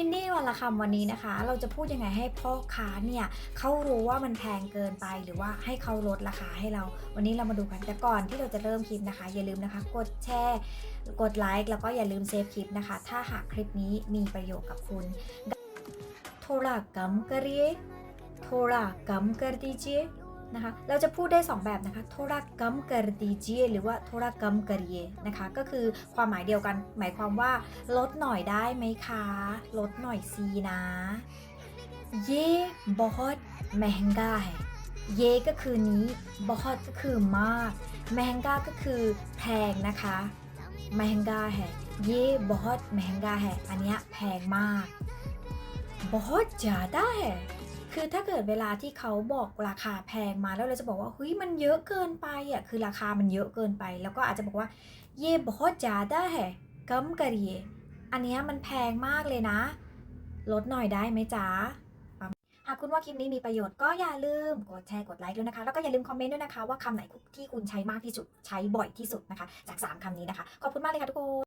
ยินดีวันละคำวันนี้นะคะ เราจะพูดยังไงให้พ่อค้าเนี่ยเขารู้ว่ามันแพงเกินไปหรือว่าให้เขาลดราคาให้เรา วันนี้เรามาดูกันแต่ก่อนที่เราจะเริ่มคลิปนะคะ อย่าลืมนะคะ กดแชร์กดไลค์แล้วก็อย่าลืมเซฟคลิปนะคะ ถ้าหากคลิปนี้มีประโยชน์กับคุณโทรกำกระเรีโทรกำกรดีเจ นะคะ เราจะพูดได้ 2 แบบนะคะโทรกัมกรดีเจหรือว่าโทรกัมกรีเยนะคะ ก็คือความหมายเดียวกัน หมายความว่าลดหน่อยได้ไหมคะ ลดหน่อยซีนะเย่บอสแมงกาเยก็คือนี้บอสก็คือมาก แมงกาก็คือแพงนะคะแมงกาแฮเย่บอสแมงกาแฮอันนี้แพงมากบอสจาได้ คือถ้าเกิดเวลาที่เขาบอกราคาแพงมาแล้วเราจะบอกว่าเฮ้ยมันเยอะเกินไปอะคือราคามันเยอะเกินไป แล้วก็อาจจะบอกว่าเย่บอจ้าได้กัมกะรีอันนี้มันแพงมากเลยนะ ลดหน่อยได้ไหมจ้าหากคุณว่าคลิปนี้มีประโยชน์ก็อย่าลืมกดแชร์กดไลค์ด้วยนะคะ แล้วก็อย่าลืมคอมเมนต์ด้วยนะคะ ว่าคำไหนที่คุณใช้มากที่สุดใช้บ่อยที่สุดนะคะ จาก 3 คำนี้นะคะ ขอบคุณมากเลยค่ะทุกคน